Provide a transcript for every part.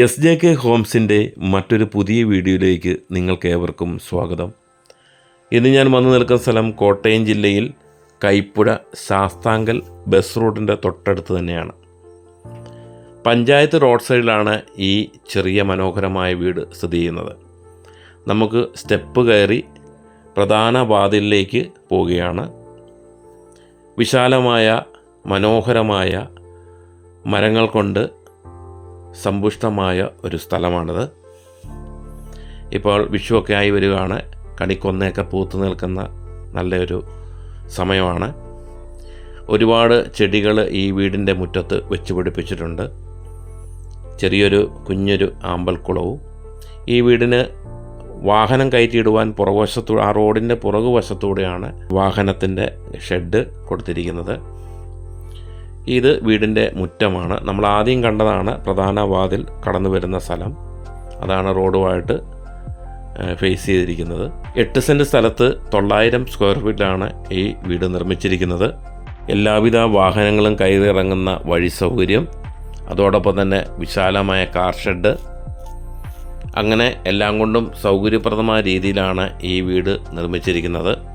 S J K ഹോംസിന്റെ മറ്റൊരു പുതിയ വീഡിയോയിലേക്ക് നിങ്ങൾക്കേവർക്കും സ്വാഗതം. ഇന്ന് ഞാൻ വന്നു നിൽക്കുന്ന സ്ഥലം കോട്ടയം ജില്ലയിൽ കൈപ്പുഴ ശാസ്താങ്കൽ ബസ് റൂട്ടിന്റെ തൊട്ടടുത്ത് തന്നെയാണ്. പഞ്ചായത്ത് റോഡ് സൈഡിലാണ് ഈ ചെറിയ മനോഹരമായ വീട് സ്ഥിതി ചെയ്യുന്നത്. നമുക്ക് സ്റ്റെപ്പ് കയറി പ്രധാന വാതിലിലേക്ക് പോവുകയാണ്. വിശാലമായ മനോഹരമായ മരങ്ങൾ കൊണ്ട് സമ്പുഷ്ടമായ ഒരു സ്ഥലമാണിത്. ഇപ്പോൾ വിഷുവൊക്കെ ആയി വരികയാണ്. കണിക്കൊന്നയൊക്കെ പൂത്തു നിൽക്കുന്ന നല്ലൊരു സമയമാണ്. ഒരുപാട് ചെടികൾ ഈ വീടിന്റെ മുറ്റത്ത് വെച്ച് പിടിപ്പിച്ചിട്ടുണ്ട്. ചെറിയൊരു കുഞ്ഞൊരു ആമ്പൽക്കുളവും. ഈ വീടിന് വാഹനം കയറ്റിയിടുവാൻ പുറകുവശത്തു ആ റോഡിന്റെ പുറകുവശത്തൂടെയാണ് വാഹനത്തിന്റെ ഷെഡ് കൊടുത്തിരിക്കുന്നത്. ഇത് വീടിന്റെ മുറ്റമാണ്. നമ്മൾ ആദ്യം കണ്ടതാണ് പ്രധാന വാതിൽ കടന്നു വരുന്ന സ്ഥലം. അതാണ് റോഡുമായിട്ട് ഫേസ് ചെയ്തിരിക്കുന്നത്. എട്ട് സെന്റ് സ്ഥലത്ത് തൊള്ളായിരം സ്ക്വയർ ഫീറ്റിലാണ് ഈ വീട് നിർമ്മിച്ചിരിക്കുന്നത്. എല്ലാവിധ വാഹനങ്ങളും കയറിയിറങ്ങുന്ന വഴി സൗകര്യം. അതോടൊപ്പം തന്നെ വിശാലമായ കാർ ഷെഡ്. അങ്ങനെ എല്ലാം കൊണ്ടും സൗകര്യപ്രദമായ രീതിയിലാണ് ഈ വീട് നിർമ്മിച്ചിരിക്കുന്നത്.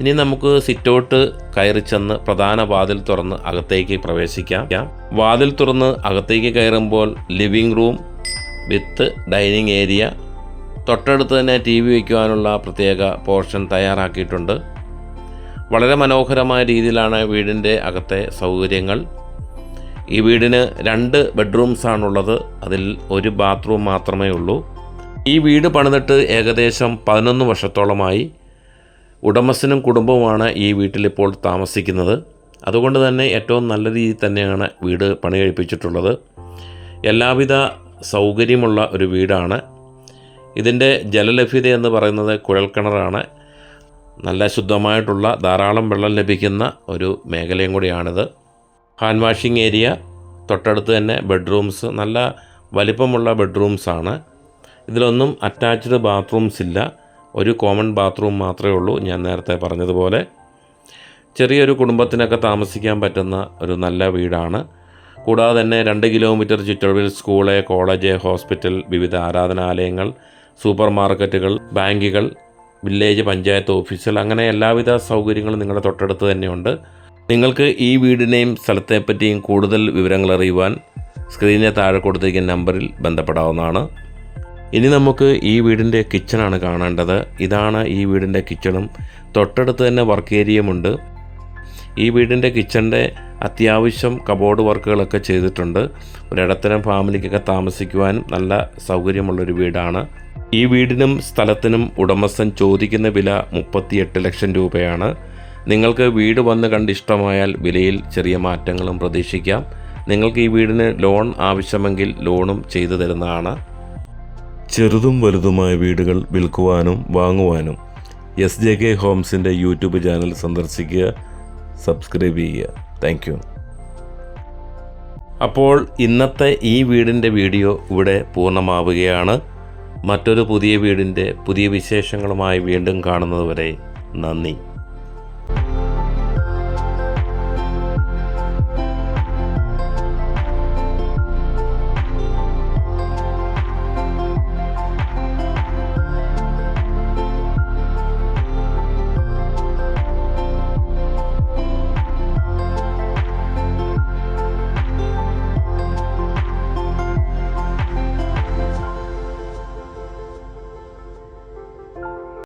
ഇനി നമുക്ക് സിറ്റൗട്ട് കയറി ചെന്ന് പ്രധാന വാതിൽ തുറന്ന് അകത്തേക്ക് പ്രവേശിക്കാം. വാതിൽ തുറന്ന് അകത്തേക്ക് കയറുമ്പോൾ living room with dining area. തൊട്ടടുത്ത് തന്നെ ടി വി വയ്ക്കുവാനുള്ള പ്രത്യേക പോർഷൻ തയ്യാറാക്കിയിട്ടുണ്ട്. വളരെ മനോഹരമായ രീതിയിലാണ് വീടിന്റെ അകത്തെ സൗകര്യങ്ങൾ. ഈ വീടിന് രണ്ട് ബെഡ്റൂംസാണുള്ളത്. അതിൽ ഒരു ബാത്റൂം മാത്രമേ ഉള്ളൂ. ഈ വീട് പണിതിട്ട് ഏകദേശം പതിനൊന്ന് വർഷത്തോളമായി. ഉടമസ്ഥനും കുടുംബവുമാണ് ഈ വീട്ടിലിപ്പോൾ താമസിക്കുന്നത്. അതുകൊണ്ട് തന്നെ ഏറ്റവും നല്ല രീതിയിൽ തന്നെയാണ് വീട് പണി കഴിപ്പിച്ചിട്ടുള്ളത് എല്ലാവിധ സൗകര്യമുള്ള ഒരു വീടാണ്. ഇതിന്റെ ജലലഭ്യത എന്ന് പറയുന്നത് കുഴൽക്കിണറാണ്. നല്ല ശുദ്ധമായിട്ടുള്ള ധാരാളം വെള്ളം ലഭിക്കുന്ന ഒരു മേഖലയും കൂടിയാണിത്. ഹാൻഡ് വാഷിംഗ് ഏരിയ തൊട്ടടുത്ത് തന്നെ ബെഡ്റൂംസ് നല്ല വലിപ്പമുള്ള ബെഡ്റൂംസാണ്. ഇതിലൊന്നും അറ്റാച്ച്ഡ് ബാത്റൂംസ് ഇല്ല. ഒരു കോമൺ ബാത്റൂം മാത്രമേ ഉള്ളൂ ഞാൻ നേരത്തെ പറഞ്ഞതുപോലെ. ചെറിയൊരു കുടുംബത്തിനൊക്കെ താമസിക്കാൻ പറ്റുന്ന ഒരു നല്ല വീടാണ്. കൂടാതെ തന്നെ രണ്ട് കിലോമീറ്റർ ചുറ്റളവിൽ സ്കൂൾ കോളേജ് ഹോസ്പിറ്റൽ വിവിധ ആരാധനാലയങ്ങൾ സൂപ്പർ മാർക്കറ്റുകൾ ബാങ്കുകൾ വില്ലേജ് പഞ്ചായത്ത് ഓഫീസുകൾ അങ്ങനെ എല്ലാവിധ സൗകര്യങ്ങളും നിങ്ങളുടെ തൊട്ടടുത്ത് തന്നെയുണ്ട്. നിങ്ങൾക്ക് ഈ വീടിനെയും സ്ഥലത്തെപ്പറ്റിയും കൂടുതൽ വിവരങ്ങൾ അറിയുവാൻ സ്ക്രീനിൽ താഴെ കൊടുത്തിരിക്കുന്ന നമ്പറിൽ ബന്ധപ്പെടാവുന്നതാണ്. ഇനി നമുക്ക് ഈ വീടിന്റെ കിച്ചണാണ് കാണേണ്ടത്. ഇതാണ് ഈ വീടിന്റെ കിച്ചണും. തൊട്ടടുത്ത് തന്നെ വർക്ക് ഏരിയയുമുണ്ട്. ഈ വീടിന്റെ കിച്ചണിന്റെ അത്യാവശ്യം കബോർഡ് വർക്കുകളൊക്കെ ചെയ്തിട്ടുണ്ട്. ഒരിടത്തരം ഫാമിലിക്കൊക്കെ താമസിക്കുവാനും നല്ല സൗകര്യമുള്ളൊരു വീടാണ്. ഈ വീടിനും സ്ഥലത്തിനും ഉടമസ്ഥൻ ചോദിക്കുന്ന വില മുപ്പത്തിയെട്ട് ലക്ഷം രൂപയാണ്. നിങ്ങൾക്ക് വീട് വന്ന് കണ്ട് ഇഷ്ടമായാൽ വിലയിൽ ചെറിയ മാറ്റങ്ങളും പ്രതീക്ഷിക്കാം. നിങ്ങൾക്ക് ഈ വീടിന് ലോൺ ആവശ്യമെങ്കിൽ ലോണും ചെയ്തു തരുന്നതാണ്. ചെറുതും വലുതുമായ വീടുകൾ വിൽക്കുവാനും വാങ്ങുവാനും എസ് ജെ കെ ഹോംസിന്റെ യൂട്യൂബ് ചാനൽ സന്ദർശിക്കുക സബ്സ്ക്രൈബ് ചെയ്യുക. താങ്ക് യു അപ്പോൾ ഇന്നത്തെ ഈ വീടിന്റെ വീഡിയോ ഇവിടെ പൂർണമാവുകയാണ്. മറ്റൊരു പുതിയ വീടിന്റെ പുതിയ വിശേഷങ്ങളുമായി വീണ്ടും കാണുന്നതുവരെ നന്ദി.